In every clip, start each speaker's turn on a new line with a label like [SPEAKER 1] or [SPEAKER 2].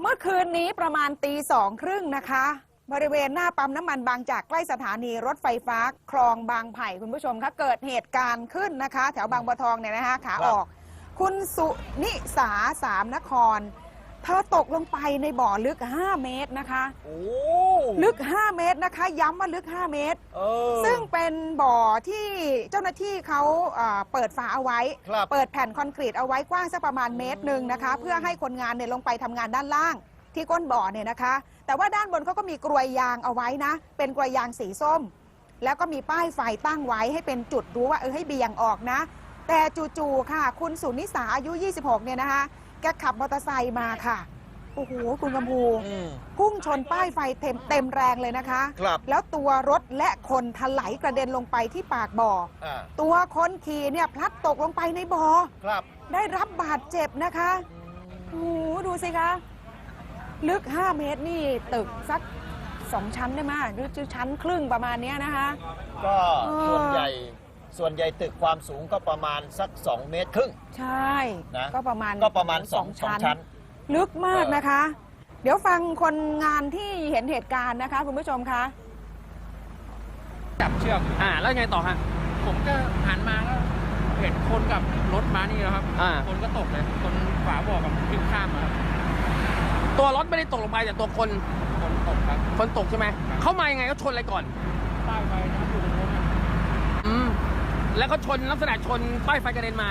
[SPEAKER 1] เมื่อคืนนี้ประมาณตีสองครึ่งนะคะ บริเวณหน้าปั๊มน้ำมันบางจากใกล้สถานีรถไฟฟ้าคลองบางไผ่คุณผู้ชมคะเกิดเหตุการณ์ขึ้นนะคะ แถวบางบัวทองเนี่ยนะคะขาออก คุณสุนิสาสามนคร เธอตกลงไปในบ่อลึก 5 เมตรนะคะ
[SPEAKER 2] โอ้
[SPEAKER 1] ลึก 5 เมตรนะคะ ย้ำว่าลึก 5 เมตร
[SPEAKER 2] เออ
[SPEAKER 1] ซึ่งเป็นบ่อที่เจ้าหน้าที่เขาเอ่อเปิดฝาเอาไว้
[SPEAKER 2] ครับ
[SPEAKER 1] เปิดแผ่นคอนกรีตเอาไว้กว้างสักประมาณเมตรหนึ่งนะคะ เพื่อให้คนงานเนี่ยลงไปทำงานด้านล่าง ที่ก้นบ่อเนี่ยนะคะ แต่ว่าด้านบนเขาก็มีกรวยยางเอาไว้นะ เป็นกรวยยางสีส้ม แล้วก็มีป้ายไฟตั้งไว้ให้เป็นจุดรู้ว่าเออให้เบี่ยงออกนะ แต่จู่ๆค่ะ คุณสุนิสาอายุ 26 เนี่ยนะคะแกขับมอเตอร์ไซค์มาค่ะ โอ้โห คุณกำพู
[SPEAKER 2] อืม
[SPEAKER 1] พุ่งชนป้ายไฟเต็มเต็มแรงเลยนะคะ
[SPEAKER 2] ครับ
[SPEAKER 1] แล้วตัวรถและคนถลายกระเด็นลงไปที่ปากบ่อ
[SPEAKER 2] อ่า
[SPEAKER 1] ตัวคนขี่เนี่ยพลัดตกลงไปในบ่อ
[SPEAKER 2] ครับ
[SPEAKER 1] ได้รับบาดเจ็บนะคะ โอ้โหดูสิคะ ลึก 5 เมตรนี่ตึกสักสองชั้นได้ไหมหรือชั้นครึ่งประมาณเนี้ยนะคะ
[SPEAKER 2] ก็
[SPEAKER 1] เออ
[SPEAKER 2] ส่วนใหญ่ ส่วนใหญ่ตึกความสูงก็ประมาณสัก 2 เมตรครึ่ง
[SPEAKER 1] ใช่
[SPEAKER 2] นะ
[SPEAKER 1] ก็ประมาณ
[SPEAKER 2] ก็ประมาณสองสองชั้น
[SPEAKER 1] ลึกมาก
[SPEAKER 2] เออ
[SPEAKER 1] นะคะ เดี๋ยวฟังคนงานที่เห็นเหตุการณ์นะคะคุณผู้ชมคะ
[SPEAKER 3] จับเชือก
[SPEAKER 4] อ่า แล้วไงต่อฮะ
[SPEAKER 3] ผมก็หันมาก็เห็นคนกับรถมานี่แล้วครับ
[SPEAKER 4] อ่า
[SPEAKER 3] คนก็ตกเลย คนฝาบ่อกับพลิกข้ามมาครับ
[SPEAKER 4] ตัวรถไม่ได้ตกลงไปแต่ตัวคน
[SPEAKER 3] คนตกครับ
[SPEAKER 4] คนตกใช่ไหมเขามายังไงเขาชนอะไรก่อน
[SPEAKER 3] ป้ายไฟนะครับอยู่ตรงนู้นครับ
[SPEAKER 4] อืม แล้วก็ชนลักษณะชนป้ายไฟกระเด็นมา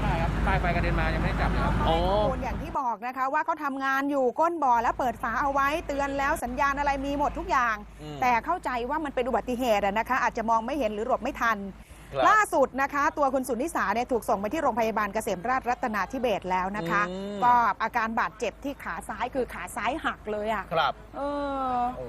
[SPEAKER 3] ใช่ครับป้ายไฟกระเด็นมายังไม่ได้จับเลยครับ
[SPEAKER 4] อ๋อ
[SPEAKER 1] ข้อมูลอย่างที่บอกนะคะ ว่าเขาทำงานอยู่ก้นบ่อแล้วเปิดฝาเอาไว้เตือนแล้วสัญญาณอะไรมีหมดทุกอย่าง
[SPEAKER 2] อืม
[SPEAKER 1] แต่เข้าใจว่ามันเป็นอุบัติเหตุอะนะคะ อาจจะมองไม่เห็นหรือหลบไม่ทัน
[SPEAKER 2] ครับ
[SPEAKER 1] ล่าสุดนะคะ ตัวคุณสุนิสาเนี่ยถูกส่งไปที่โรงพยาบาลเกษมราชรัตนาธิเบศรแล้วนะคะ
[SPEAKER 2] อืม
[SPEAKER 1] ก็อาการบาดเจ็บที่ขาซ้ายคือขาซ้ายหักเลยอะ
[SPEAKER 2] ครับ
[SPEAKER 1] เออ
[SPEAKER 2] โอ้